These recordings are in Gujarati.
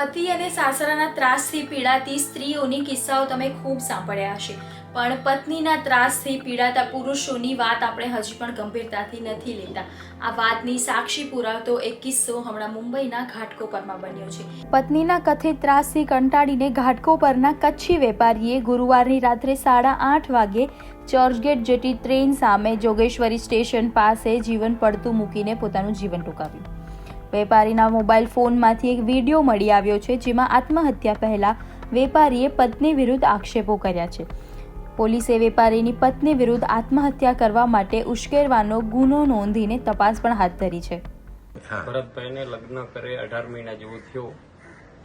પતિ અને સાસરાના ત્રાસથી પીડાતી સ્ત્રીઓની કિસ્સાઓ તમે ખૂબ સાંભળ્યા હશે. પણ પત્નીના ત્રાસથી પીડાતા પુરુષોની વાત આપણે હજી પણ ગંભીરતાથી નથી લેતા. આ વાતની સાક્ષી પુરાવતો એક કિસ્સો હમણાં મુંબઈના ઘાટકોપરમાં બન્યો છે. પત્નીના કથિત ત્રાસથી કંટાળીને ઘાટકોપરના કચ્છી વેપારીએ ગુરુવારની રાત્રે સાડા આઠ વાગે ચર્ચગેટ જેટી ટ્રેન સામે જોગેશ્વરી સ્ટેશન પાસે જીવન પડતું મૂકીને પોતાનું જીવન ટૂંકાવ્યું. વેપારીના મોબાઈલ ફોનમાંથી એક વીડિયો મળી આવ્યો છે જેમાં આત્મહત્યા પહેલા વેપારીએ પત્ની વિરુદ્ધ આક્ષેપો કર્યા છે. પોલીસે વેપારીની પત્ની વિરુદ્ધ આત્મહત્યા કરવા માટે ઉશ્કેરવાનો ગુનો નોંધીને તપાસ પણ હાથ ધરી છે. ભરતભાઈને લગ્ન કરે અઢાર મહિના જેવું થયું.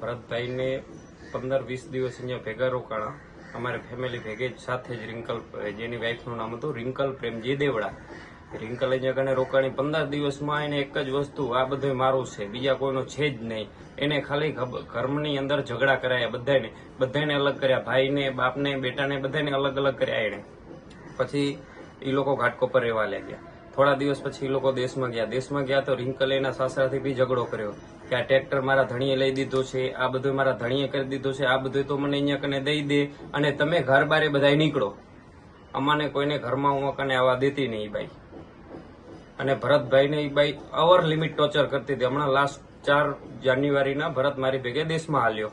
ભરતભાઈને પંદર વીસ દિવસ અહીંયા ભેગા રોકાણા. અમારે ફેમિલી ભેગે સાથે જ રિંકલ જેની વાઇફનું નામ હતું રિંકલ પ્રેમજી દેવડા. રિંકલ અહીંયા રોકાણી પંદર દિવસમાં એને એક જ વસ્તુ, આ બધું મારું છે, બીજા કોઈનો છે જ નહીં. એને ખાલી ઘરની અંદર ઝઘડા કરાયા બધાને બધાને અલગ કર્યા, ભાઈને, બાપને, બેટાને બધાને અલગ અલગ કર્યા એને પછી એ લોકો ઘાટકો પર રહેવા લાગ્યા. થોડા દિવસ પછી એ લોકો દેશમાં ગયા. દેશમાં ગયા તો રિંકલ એના સાસરાથી બી ઝઘડો કર્યો. કે આ ટ્રેક્ટર મારા ધણીએ લઈ દીધો છે, આ બધું મારા ધણીએ કરી દીધો છે, આ બધું તો મને અહીંયા કને દઈ દે અને તમે ઘર બારે બધાય નીકળો. અમાને કોઈને ઘરમાં હું કને આવવા દેતી નહીં ઈ બાઈ. અને ભરતભાઈને એ બાઈ અવર લિમિટ ટોર્ચર કરતી હતી. હમણાં લાસ્ટ ચાર જાન્યુઆરીના ભરત મારી ભેગે દેશમાં હાલ્યો.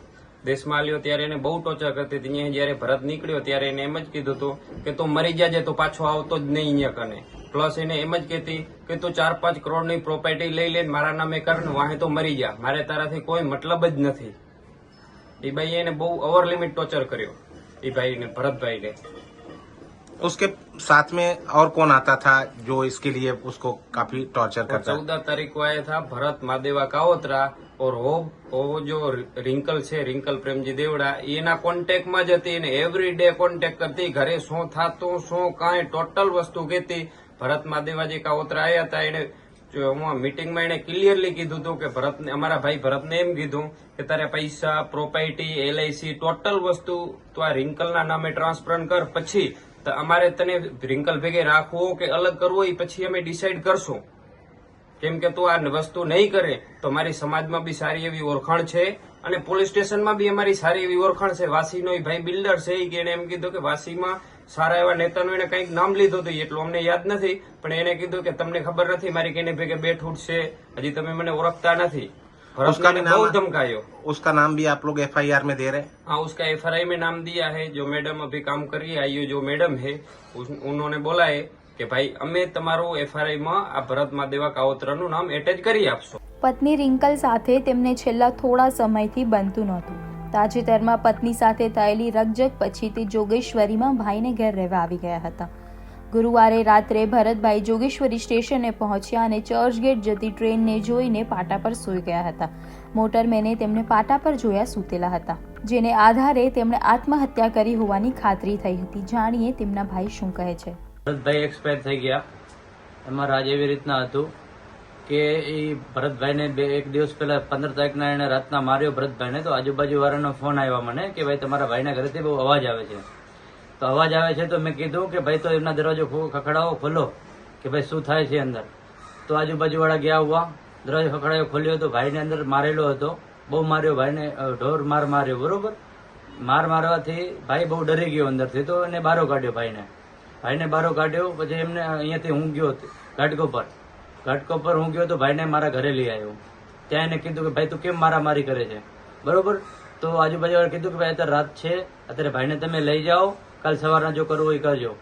દેશમાં હાલ્યો ત્યારે એને બહુ ટોર્ચર કરતી હતી. અહીંયા જયારે ભરત નીકળ્યો ત્યારે એને એમ જ કીધું હતું કે તું મરી જાજે, તો પાછો આવતો જ નહીં અહીંયા કને. પ્લસ એને એમ જ કહેતી કે તું ચાર પાંચ કરોડની પ્રોપર્ટી લઈ લે મારા નામે કરને વાહે તો મરી જા. મારે તારાથી કોઈ મતલબ જ નથી. એ ભાઈએ એને બહુ ઓવર લિમિટ ટોર્ચર કર્યો. એ ભાઈને, ભરતભાઈને. उसके साथ में और कौन आता था जो इसके लिए उसको काफी टॉर्चर करता चौदह तारीख को आया था भरत मादेवा कावतरा और वो वो जो रिंकल છે રિંકલ પ્રેમજી દેવડા એના કોન્ટેક્ટમાં જ હતી ને એવરી ડે કોન્ટેક્ટ કરતી ઘરે શું થાતું શું કાંઈ ટોટલ વસ્તુ કહેતી ભરત માદેવા જે કાવતરા આવ્યા હતા એને જો હું મીટિંગમાં એને ક્લિયરલી કીધું હતું કે ભરતને અમારા ભાઈ ભરતને એમ કીધું કે તારે પૈસા પ્રોપર્ટી એલઆઈસી ટોટલ વસ્તુ તો આ રિંકલના નામે ટ્રાન્સફર કર પછી તો અમારે તને રિંકલ ભેગે રાખવો કે અલગ કરવો એ પછી અમે ડિસાઈડ કરશું. કેમ કે તું આ વસ્તુ નહીં કરે, તો મારી સમાજમાં બી સારી એવી ઓળખાણ છે અને પોલીસ સ્ટેશનમાં બી અમારી સારી એવી ઓળખાણ છે. વાસીનો ભાઈ બિલ્ડર છે એ એને એમ કીધું કે વાસીમાં સારા એવા નેતાનું એને કંઈક નામ લીધું હતું એટલું અમને યાદ નથી. પણ એને કીધું કે તમને ખબર નથી મારી કેને ભેગે બે ઠૂટ છે, હજી તમે મને ઓળખતા નથી. उसका ભરતને भी બહુ नाम- ધમકાયો उसका नाम भी आप लोग एफ में दे रहे हैं हाँ उसका एफ में नाम दिया है जो मैडम अभी काम कर रही है आईओ जो मैडम है उस- उन्होंने बोला है કે ભાઈ અમે તમારું એફઆરઆઈ માં આ ભરત માદેવા કાવતરાનું નામ એટેચ કરી આપશો પત્ની રિંકલ સાથે તેમને છેલ્લા થોડા સમયથી બનતું નહોતું તાજેતરમાં પત્ની સાથે થયેલી રકજક પછી તે જોગેશ્વરીમાં ભાઈને ઘેર રહેવા આવી ગયા હતા ગુરુવારે રાત્રે ભરતભાઈ જોગેશ્વરી સ્ટેશને પહોંચ્યા અને ચર્ચગેટ જતી ટ્રેનને જોઈને પાટા પર સૂઈ ગયા હતા. મોટરમેને તેમને પાટા પર જોયા સૂતેલા હતા, જેને આધારે તેમણે આત્મહત્યા કરી હોવાની ખાતરી થઈ હતી. જાણીએ તેમના ભાઈ શું કહે છે. ભરતભાઈ એક્સપાયર થઈ ગયા. એમાં રાજ એવી રીતના હતું કે એ ભરતભાઈને બે, એક દિવસ પહેલા પંદર તારીખના એને રાતના માર્યો ભરતભાઈને, તો આજુબાજુ વાળાનો ફોન આવ્યો મને કે, ભાઈ, તમારા ભાઈના ઘરેથી બહુ અવાજ આવે છે. તો અવાજ આવે છે તો મેં કીધું કે ભાઈ તો એમના દરવાજો ખખડાવો, ખોલો. કે ભાઈ શું થાય છે અંદર? તો આજુબાજુ વાળા ગયા હોવા દરવાજો ખખડાયો, ખોલ્યો તો ભાઈને અંદર મારેલો હતો. બહુ માર્યો ભાઈને ઢોર માર માર્યો, બરોબર? માર મારવાથી ભાઈ બહુ ડરી ગયો અંદરથી તો એને બારો કાઢ્યો ભાઈને. ભાઈને બારો કાઢ્યો, પછી એમને અહીંયાથી હું ગયો ઘાટકો પર. ઘાટકો પર હું ગયો તો ભાઈને મારા ઘરે લઈ આવ્યો. ત્યાં એને કીધું કે ભાઈ તું કેમ મારામારી કરે છે? બરોબર? તો આજુબાજુ કીધું કે ભાઈ અત્યારે રાત છે, અત્યારે ભાઈને તમે લઈ જાઓ. કાલ સવારના જો કરવું હોય કરજો.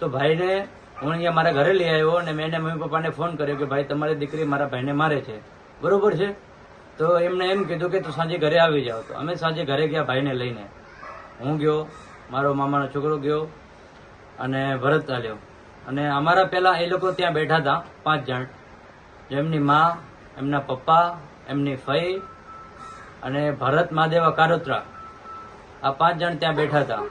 તો ભાઈને હું અહીંયા મારા ઘરે લઈ આવ્યો અને મેં એને મમ્મી પપ્પાને ફોન કર્યો કે ભાઈ, તમારી દીકરી મારા ભાઈને મારે છે. બરોબર છે? તો એમને એમ કીધું કે તું સાંજે ઘરે આવી જાઓ તો અમે સાંજે ઘરે ગયા ભાઈને લઈને. હું ગયો, મારો મામાનો છોકરો ગયો અને ભરત ચાલ્યો. અને અમારા પહેલાં એ લોકો ત્યાં બેઠા હતા, પાંચ જણ. એમની મા, એમના પપ્પા, એમની ફઈ અને ભરત, મહાદેવા, કારોત્રા. આ પાંચ જણ ત્યાં બેઠા હતા.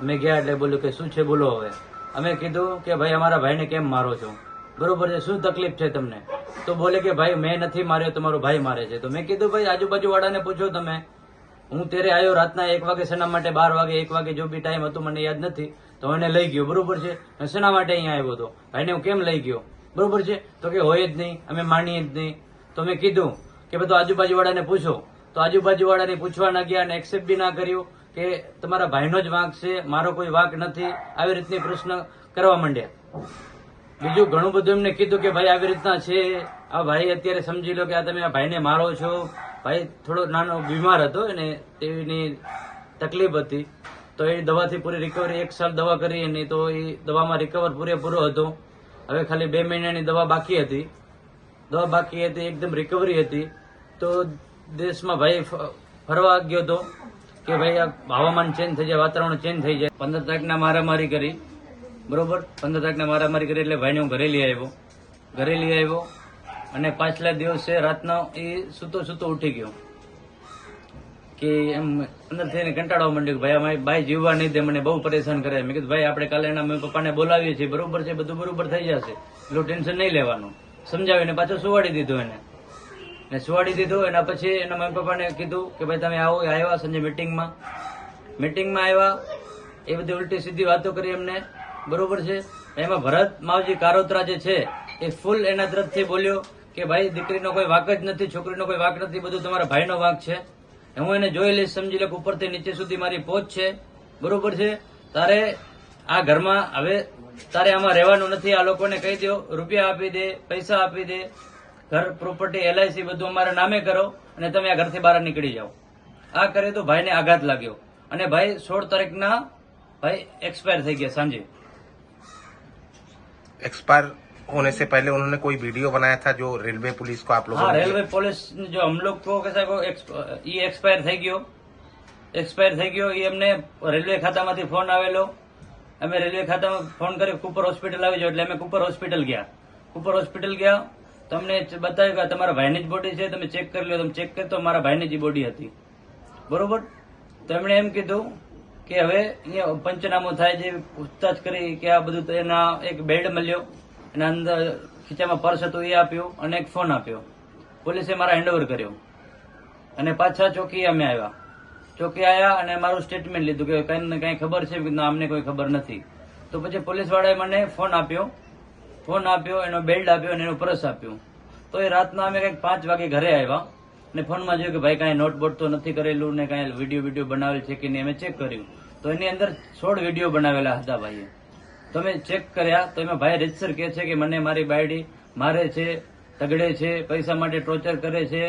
અમે ગયા એટલે બોલ્યું કે શું છે, બોલો હવે. અમે કીધું કે ભાઈ, અમારા ભાઈને કેમ મારો છો? બરોબર છે, શું તકલીફ છે તમને? તો બોલે કે ભાઈ, મેં નથી માર્યો, તમારો ભાઈ મારે છે. તો મેં કીધું, ભાઈ આજુબાજુ વાળાને પૂછો તમે. હું ત્યારે આવ્યો રાતના એક વાગે શેના માટે? બાર વાગે, એક વાગે જો બી ટાઈમ હતો, મને યાદ નથી. તો એને લઈ ગયો, બરોબર છે? શેના માટે અહીંયા આવ્યો હતો? ભાઈને હું કેમ લઈ ગયો? બરોબર છે? તો કે હોય જ નહીં, અમે માણીએ જ નહીં. તો મેં કીધું કે બધું આજુબાજુ વાળાને પૂછો. તો આજુબાજુ વાળાને પૂછવા ના ગયા અને એક્સેપ્ટ બી ના કર્યું. કે તમારા ભાઈનો જ વાંક છે, મારો કોઈ વાંક નથી, આવી રીતની પ્રશ્ન કરવા માંડ્યા. બીજું ઘણું બધું એમને કીધું કે ભાઈ આવી રીતના છે. આ ભાઈ અત્યારે સમજી લો કે આ તમે આ ભાઈને મારો છો. ભાઈ થોડો નાનો બીમાર હતો અને તેની તકલીફ હતી. તો એ દવાથી પૂરી રિકવરી એક સાલ દવા કરી એની તો એ દવામાં રિકવર પૂરેપૂરો હતો. હવે ખાલી બે મહિનાની દવા બાકી હતી. દવા બાકી હતી, એકદમ રિકવરી હતી. તો દેશમાં ભાઈ ફરવા ગયો હતો. કે ભાઈ આ હવામાન ચેન્જ થઈ જાય, વાતાવરણ ચેન્જ થઈ જાય. પંદર તારીખના મારામારી કરી. બરોબર? પંદર તારીખના મારામારી કરી એટલે ભાઈને હું ઘરે લઈ આવ્યો. ઘરે લઈ આવ્યો અને પાછલા દિવસે રાતનો એ સૂતો સૂતો ઉઠી ગયો. કે એમ અંદર થઈને કંટાળવા માંડ્યું ભાઈ અમારી ભાઈ જીવવા નહીં દે, મને બહુ પરેશાન કરે. મેં કીધું, ભાઈ, આપણે કાલે એના મમ્મી પપ્પાને બોલાવીએ છીએ. બરોબર છે, બધું બરોબર થઈ જશે. એટલું ટેન્શન નહીં લેવાનું. સમજાવીને પાછો સુવાડી દીધું એને. ને સુવાડી દીધું, એના પછી એના મમ્મી પપ્પાને કીધું કે ભાઈ તમે આવો, આવ્યા સંજે મિટિંગમાં મિટિંગમાં આવ્યા, એ બધી ઉલટી સીધી વાતો કરી એમને. બરોબર છે? એમાં ભરત માવજી કારોતરા જે છે, એ ફૂલ એના તરફથી બોલ્યો કે ભાઈ, દીકરીનો કોઈ વાંક જ નથી, છોકરીનો કોઈ વાંક નથી, બધું તમારા ભાઈનો વાંક છે. હું એને જોઈ લઈશ, સમજી લે ઉપરથી નીચે સુધી મારી પહોંચ છે. બરોબર છે? તારે આ ઘરમાં, હવે તારે આમાં રહેવાનું નથી, આ લોકોને કહી દો રૂપિયા આપી દે, પૈસા આપી દે ઘર પ્રોપર્ટી એલઆઈસી બધું અમારા નામે કરો અને તમે આ ઘરથી બહાર નીકળી જાઓ આ કરે તો ભાઈને આઘાત લાગ્યો અને ભાઈ સોળ તારીખના ભાઈ એક્સપાયર થઈ ગયા સાંજે एक्सपायर होने से पहले उन्होंने कोई वीडियो बनाया था जो रेलवे पुलिस को आप लोगों हाँ ने रेलवे पुलिस ने जो हम लोग को कैसा को एक्स- ઈ એક્સપાયર થઈ ગયો એક્સપાયર થઈ ગયો એ અમને રેલવે ખાતામાંથી ફોન આવેલો અમે રેલવે ખાતામાં ફોન કરી કુપર હોસ્પિટલ આવી જાઓ એટલે અમે કુપર હોસ્પિટલ ગયા કુપર હોસ્પિટલ ગયા તમને બતાવ્યું કે તમારા ભાઈની જ બોડી છે, તમે ચેક કરી લો, તમે ચેક કરી મારા ભાઈની જ બોડી હતી. બરોબર? તેમણે એમ કીધું કે હવે અહીંયા પંચનામું થાય છે, પૂછતાછ કરી કે આ બધું એના એક બેડ મળ્યો, એના અંદર ખીચામાં પર્સ હતું, એ આપ્યું અને એક ફોન આપ્યો. પોલીસે મારા હેન્ડઓવર કર્યો. અને પાછા ચોકી અમે આવ્યા. ચોકી આવ્યા અને મારું સ્ટેટમેન્ટ લીધું કે કઈ ને કઈ ખબર છે અમને કોઈ ખબર નથી. તો પછી પોલીસ વાળાએ મને ફોન આપ્યો ફોન આપ્યો, એનો બેલ્ટ આપ્યો અને એનો પર્સ આપ્યું. તો એ રાતના અમે કંઈક પાંચ વાગે ઘરે આવ્યા અને ફોનમાં જોયું કે ભાઈ કાંઈ નોટબોટ તો નથી કરેલું ને કાંઈ વીડિયો વીડિયો બનાવેલ છે કે નહીં, અમે ચેક કર્યું. તો એની અંદર સોળ વીડિયો બનાવેલા હતા ભાઈએ. તો અમે ચેક કર્યા, તો એમાં ભાઈ રીતસર કહે છે કે મને મારી બાયડી મારે છે, તગડે છે, પૈસા માટે ટોર્ચર કરે છે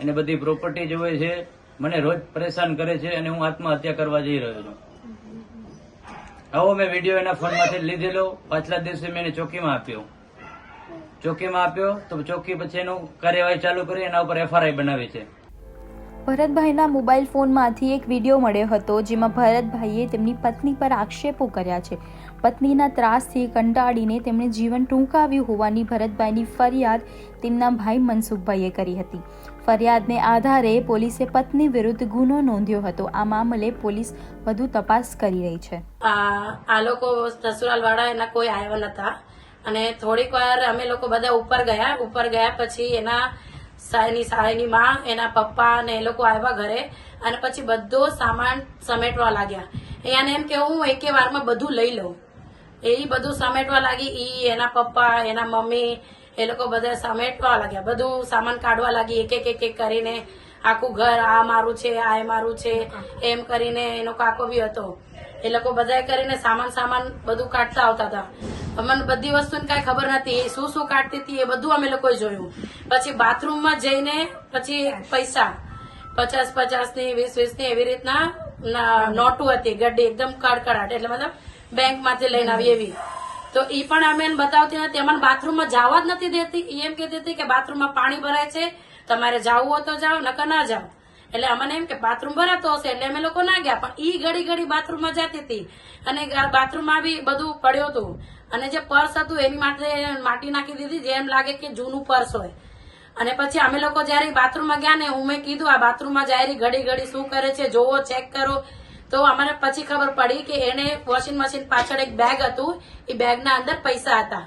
અને બધી પ્રોપર્ટી જોવે છે, મને રોજ પરેશાન કરે છે અને હું આત્મહત્યા કરવા જઈ રહ્યો છું. આવો મેં વીડિયો એના ફોનમાંથી લીધેલો. પાછલા દિવસે મેં એને ચોકીમાં આપ્યો. ચોકીમાં આપ્યો, તો ચોકી પછી એનું કાર્યવાહી ચાલુ કરી, એના ઉપર એફઆરઆઈ બનાવી છે. ભરતભાઈના મોબાઈલ ફોનમાંથી એક વીડિયો મળ્યો હતો, જેમાં ભરતભાઈએ તેમની પત્ની પર આક્ષેપો કર્યા છે. પત્નીના ત્રાસથી કંટાળીને તેમણે જીવન ટૂંકાવ્યું હોવાની ભરતભાઈની ફરિયાદ તેમના ભાઈ મનસુખભાઈએ કરી હતી. ફરિયાદને આધારે પોલીસે પત્ની વિરુદ્ધ ગુનો નોંધ્યો હતો. આ મામલે પોલીસ વધુ તપાસ કરી રહી છે. આ લોકો સસુરાલ વાળા એના કોઈ આવ્યા નતા. અને થોડીક વાર અમે લોકો બધા ઉપર ગયા. ઉપર ગયા પછી એના સાયની સાયની માં, એના પપ્પા અને એ લોકો આવ્યા ઘરે. અને પછી બધો સામાન સમેટવા લાગ્યા. એને એમ કે હું એકે વારમાં બધું લઈ લઉં. એ બધું સમેટવા લાગી. ઈ એના પપ્પા, એના મમ્મી એ લોકો બધા સમેટવા લાગ્યા. બધું સામાન કાઢવા લાગી, એક એક એક એક કરીને આખું ઘર આ મારું છે, આ એ મારું છે, એમ કરીને એનો કાકો બી હતો. એ લોકો બધા કરીને સામાન સામાન બધું કાઢતા આવતા હતા. અમને બધી વસ્તુની કઈ ખબર નથી એ શું શું કાઢતી હતી એ બધું અમે લોકોએ જોયું. પછી બાથરૂમમાં જઈને પછી પૈસા. પચાસ પચાસની, વીસ વીસની એવી રીતના નોટું હતી. ગડ્ડી એકદમ કડકડાટ. એટલે મતલબ બેંકમાંથી લઈને આવી એવી. તો એ પણ અમે એને બતાવતી નથી અમને બાથરૂમમાં જવા જ નથી દેતી. એમ કહેતી હતી કે બાથરૂમમાં પાણી ભરાય છે. તમારે જાવું હોય તો જાઓ, નકર ના જાઓ. એટલે અમને એમ કે બાથરૂમ ભરાતો હશે એટલે અમે લોકો ના ગયા. પણ ઈ ઘડી ઘડી બાથરૂમમાં જતી હતી. અને બાથરૂમમાં બી બધું પડ્યું હતું. અને જે પર્સ હતું એની માટે માટી નાખી દીધી, જેમ લાગે કે જૂનું પર્સ હોય. અને પછી અમે લોકો જયારે બાથરૂમમાં ગયા ને હું મેં કીધું, આ બાથરૂમમાં જાય ઘડી ઘડી શું કરે છે? જોવો, ચેક કરો. તો અમારે પછી ખબર પડી કે એને વોશિંગ મશીન પાછળ એક બેગ હતું. એ બેગના અંદર પૈસા હતા.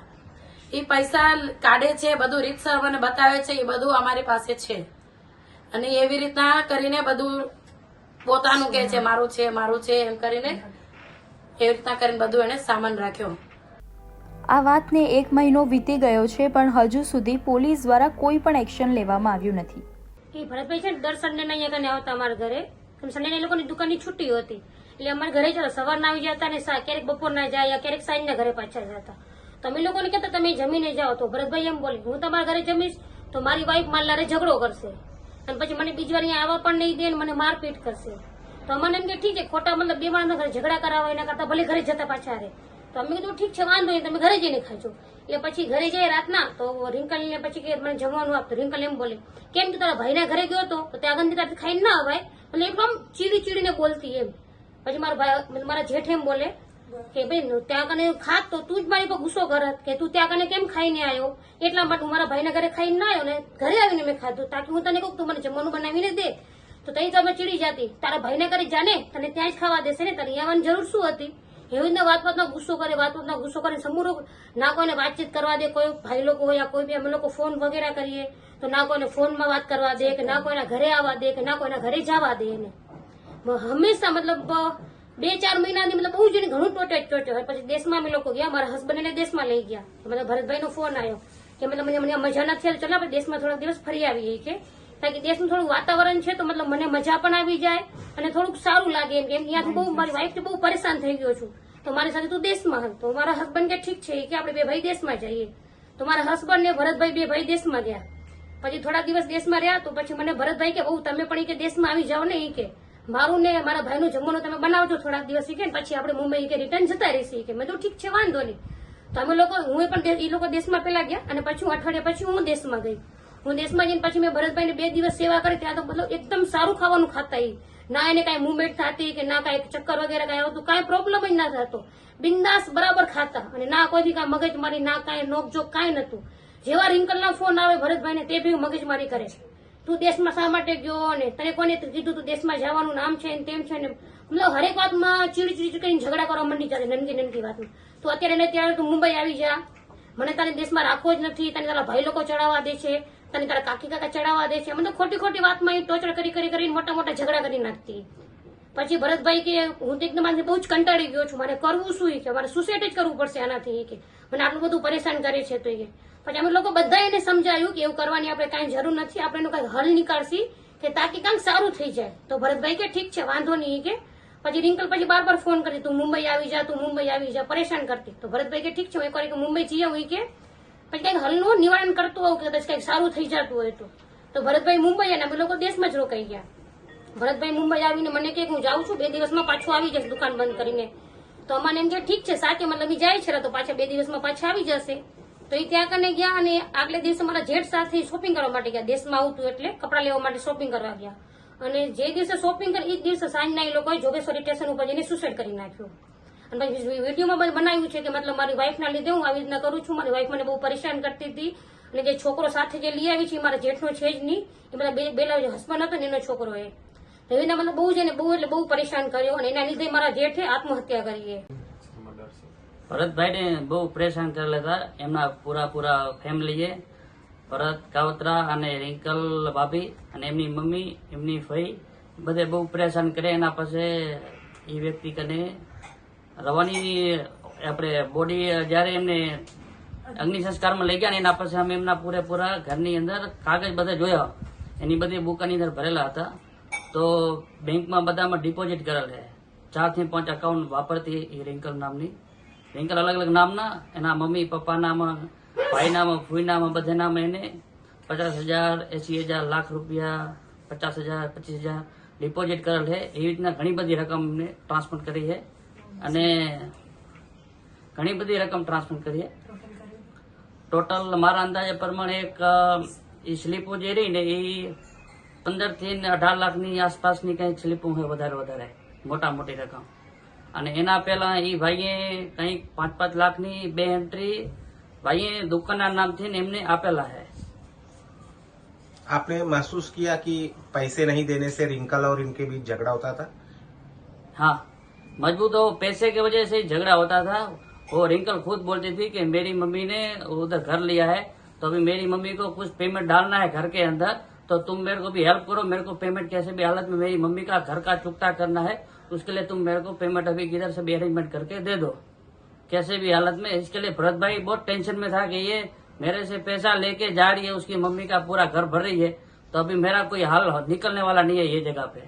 એ પૈસા કાઢે છે બધું રીતસર મને બતાવે છે એ બધું અમારી પાસે છે. અને એવી રીતના કરીને બધું પોતાનું કે છે મારું છે મારું છે એમ કરીને એવી રીતના કરીને બધું એને સામાન રાખ્યો. આ વાતને એક મહિનો વીતી ગયો છે પણ હજુ સુધી પોલીસ દ્વારા કોઈ પણ એક્શન લેવામાં આવ્યું નથી. એ ભરતભાઈ છે ને દર સન્ડે ના અહીંયા કને આવતા અમારા ઘરે. સન્ડે એ લોકોની દુકાનની છુટ્ટી હતી. એટલે અમારે ઘરે જતા સવારના આવી જતા ને ક્યારેક બપોરના જાય ક્યારેક સાંજના ઘરે પાછા જતા. તો અમે લોકોને કહેતા, તમે જમીને જાઓ. તો ભરતભાઈ એમ બોલે, હું તમારા ઘરે જમીશ તો મારી વાઈફ મારા ઝઘડો કરશે. અને પછી મને બીજી વાર અહીંયા આવવા પણ નહીં દે ને મને મારપીટ કરશે. તો અમને એમ કે, ઠીક છે, ખોટા મતલબ બે માણસના ઘરે ઝઘડા કરાવવા એના કરતા ભલે ઘરે જતા પાછા રહે. તો અમે કીધું ઠીક છે, વાંધો નહીં, તમે ઘરે જઈને ખાજો. એટલે પછી ઘરે જઈએ રાતના, તો રિંકલ ને પછી કે મને જમવાનું આપતો રિંકલ એમ બોલે, કેમ કે તારા ભાઈના ઘરે ગયો હતો તો ત્યાં ગંદી તારથી ખાઈને ના અવાય. એટલે એકદમ ચીડી ચીડીને બોલતી એમ. પછી મારા ભાઈ મારા જેઠ એમ બોલે કે, ભાઈ ત્યાં કને ખાત તો તું જ મારી પર ગુસ્સો કરત કે તું ત્યાં કને કેમ ખાઈને આવ્યો એટલા માટે હું મારા ભાઈના ઘરે ખાઈને ના આવ્યો ને, ઘરે આવીને મેં ખાધું. તાકી હું તને કહું તું મને જમવાનું બનાવીને દે. તો તઈ તમે ચીડી જાતી. તારા ભાઈને ઘરે જાને, તને ત્યાં જ ખાવા દેશે ને. તને અહીંયા જરૂર શું હતી? એવી રીતના વાત વાતમાં ગુસ્સો કરે વાત વાતમાં ગુસ્સો કરે. સમૂરો ના કોઈને વાતચીત કરવા દે, કોઈ ભાઈ લોકો હોય કોઈ બી, અમે લોકો ફોન વગેરે કરીએ, તો ના કોઈને ફોનમાં વાત કરવા દે, કે ના કોઈના ઘરે આવવા દે, કે ના કોઈના ઘરે જવા દે એને. હંમેશા મતલબ, બે ચાર મહિનાની મતલબ બહુ જ ઘણું ટોટે ટોટ્યો પછી દેશમાં અમે લોકો ગયા, મારા હસબન્ડ એને દેશમાં લઈ ગયા. મતલબ ભરતભાઈનો ફોન આવ્યો, કે મતલબ મને મજા નથી આવી, ચાલો આપણે દેશમાં થોડાક દિવસ ફરી આવીએ કે કારણ કે દેશનું થોડું વાતાવરણ છે, તો મતલબ મને મજા પણ આવી જાય અને થોડુંક સારું લાગે એમ કે અહીંયાથી બહુ મારી વાઈફથી બહુ પરેશાન થઈ ગયો છું. તો મારી સાથે તું દેશમાં હતો તો મારા હસબન્ડ કે ઠીક છે કે આપણે બે ભાઈ દેશમાં જઈએ. તો મારા હસબન્ડ ને ભરતભાઈ બે ભાઈ દેશમાં ગયા. પછી થોડા દિવસ દેશમાં રહ્યા, તો પછી મને ભરતભાઈ કે, બહુ તમે પણ કે દેશમાં આવી જાઓ ને એ કે. મારું ને મારા ભાઈનું જમવાનું તમે બનાવજો થોડાક દિવસ કે ને પછી આપણે મુંબઈ કે રિટર્ન જતા રહીશું કે. મેં તો ઠીક છે, વાંધો નહીં. તો અમે લોકો, હું પણ એ લોકો દેશમાં પેલા ગયા અને પછી હું અઠવાડિયા પછી હું દેશમાં ગઈ. હું દેશમાં જઈને પછી મેં ભરતભાઈને બે દિવસ સેવા કરી, ત્યાં તો મતલબ એકદમ સારું ખાવાનું ખાતા એ. ના એને કાંઈ મુવમેન્ટ થતી કે ના કાંઈ ચક્કર વગેરે કાંઈ આવતું, કાંઈ પ્રોબ્લેમ જ ના થતો. બિંદાસ બરાબર ખાતા. અને ના કોઈથી કાંઈ મગજમારી ના કાંઈ નોકજોક કાંઈ નતું. જેવા રિંકલના ફોન આવે ભરતભાઈને, તે બી મગજમારી કરે છે. તું દેશમાં શા માટે ગયો ને તને કોને કીધું તું દેશમાં જવાનું નામ છે ને તેમ છે ને મતલબ હરેક વાતમાં ચીડી ચીડી કરીને ઝઘડા કરવા મંડી ચાલે નનકી નનકી વાતમાં. તું અત્યારે એને ત્યારે તું મુંબઈ આવી જા. મને તારે દેશમાં રાખવો જ નથી, તને તારા ભાઈ લોકો ચડાવવા દે છે. તને તારા કાકી કાકા ચડાવવા દે છે. મતલબ ખોટી ખોટી વાતમાં એ ટોચર કરી કરી કરીને મોટા મોટા ઝઘડા કરી નાખતી. પછી ભરતભાઈ કે, હું તો એકદમ બહુ જ કંટાળી ગયો છું. મારે કરવું શું કે મારે સુસાઇડ જ કરવું પડશે આનાથી. કે, મને આટલું બધું પરેશાન કરે છે. તો એ પછી અમે લોકો બધા એને સમજાયું કે એવું કરવાની આપણે કાંઈ જરૂર નથી. આપણે એનું કાંઈ હલ નીકાળશી કે તાકી કાંઈક સારું થઈ જાય. તો ભરતભાઈ કે, ઠીક છે, વાંધો નહીં. કે, પછી રિંકલ પછી બાર બાર ફોન કરી તું મુંબઈ આવી જા, તું મુંબઈ આવી જા. પરેશાન કરતી. તો ભરતભાઈ કે, ઠીક છે, હું એકવાર કે મુંબઈ જઈ આવું. કે પછી કંઈક હલનું નિવારણ કરતું હોઉં કે કદાચ કંઈક સારું થઈ જતું હોય તો. તો ભરતભાઈ મુંબઈ અને અમે લોકો દેશમાં જ રોકાઈ ગયા. ભરતભાઈ મુંબઈ આવીને મને કે હું જાઉં છું, બે દિવસમાં પાછું આવી જશે દુકાન બંધ કરીને. તો અમારે એમ કે ઠીક છે, સાચે મતલબ જાય છે, તો પાછા બે દિવસમાં પાછા આવી જશે. તો એ ત્યાં કને ગયા અને આગલે દિવસે મારા જેઠ સાથે શોપિંગ કરવા માટે ગયા. દેશમાં આવતું એટલે કપડાં લેવા માટે શોપિંગ કરવા ગયા. અને જે દિવસે શોપિંગ કરી એ દિવસે સાંજના એ લોકોએ જોગેશ્વરી સ્ટેશન ઉપર જઈને સુસાઇડ કરી નાખ્યું. અને પછી વિડીયોમાં બનાવ્યું છે કે મતલબ મારી વાઈફના લીધે હું આવી રીતના કરું છું. મારી વાઈફ મને બહુ પરેશાન કરતી હતી. અને જે છોકરો સાથે જે લઈ આવી છે મારા જેઠનો છે જ નહીં. એ બધા બે પેલા હસબન્ડ હતો ને એનો છોકરો એ. રવિના મતલબ બહુ જ એને બહુ એટલે બહુ પરેશાન કર્યો અને એના લીધે મારા જેઠે આત્મહત્યા કરી ભરતભાઈને બહુ પરેશાન કરેલા હતા. એમના પૂરા પૂરા ફેમિલીએ ભરત, કાવતરા અને રિંકલ ભાભી અને એમની મમ્મી, એમની ફઈ, બધે બહુ પરેશાન કરે એના પછી એ વ્યક્તિ કને રવાની આપણે બોડી જ્યારે એમને અગ્નિ સંસ્કારમાં લઈ ગયા ને એના પછી અમે એમના પૂરેપૂરા ઘરની અંદર કાગળ બધા જોયા. એની બધી બુકાની અંદર ભરેલા હતા. તો બેંકમાં બધામાં ડિપોઝિટ કરેલ છે. ચારથી પાંચ અકાઉન્ટ વાપરતી એ રિંકલ નામની. રિંકલ અલગ અલગ નામના, એના મમ્મી, પપ્પા નામાં, ભાઈ નામાં ફૂઈ નામાં બધે નામ એને પચાસ હજાર એસી હજાર, લાખ રૂપિયા, પચાસ હજાર, પચીસ હજાર ડિપોઝિટ કરેલ છે. એવી રીતના ઘણી બધી રકમ એમને ટ્રાન્સફર કરી છે. અને ઘણી બધી રકમ ટ્રાન્સફર કરી છે ટોટલ મારા અંદાજે પ્રમાણે એક અ, ઈ સ્લીપો જે રહી ને એ પંદર થી ને અઢાર લાખની આસપાસની કઈ સ્લીપો હોય વધારે વધારે મોટા મોટી રકમ અને એના પહેલા એ ભાઈએ કંઈક પાંચ પાંચ લાખની બે એન્ટ્રી ભાઈએ દુકાનના નામથી ને એમને આપેલા છે आपने महसूस किया कि पैसे नहीं देने से रिंकल और इनके बीच झगड़ा होता था हाँ मज़बूत हो, पैसे की वजह से झगड़ा होता था। वो रिंकल खुद बोलती थी कि मेरी मम्मी ने उधर घर लिया है तो अभी मेरी मम्मी को कुछ पेमेंट डालना है घर के अंदर तो तुम मेरे को भी हेल्प करो, मेरे को पेमेंट कैसे भी हालत में मेरी मम्मी का घर का चुकता करना है, उसके लिए तुम मेरे को पेमेंट अभी किधर से भी अरेंजमेंट करके दे दो। कैसे भी हालत में, इसके लिए भरत भाई बहुत टेंशन में था कि ये मेरे से पैसा लेके जा रही है, उसकी मम्मी का पूरा घर भर रही है तो अभी मेरा कोई हाल निकलने वाला नहीं है ये जगह पे।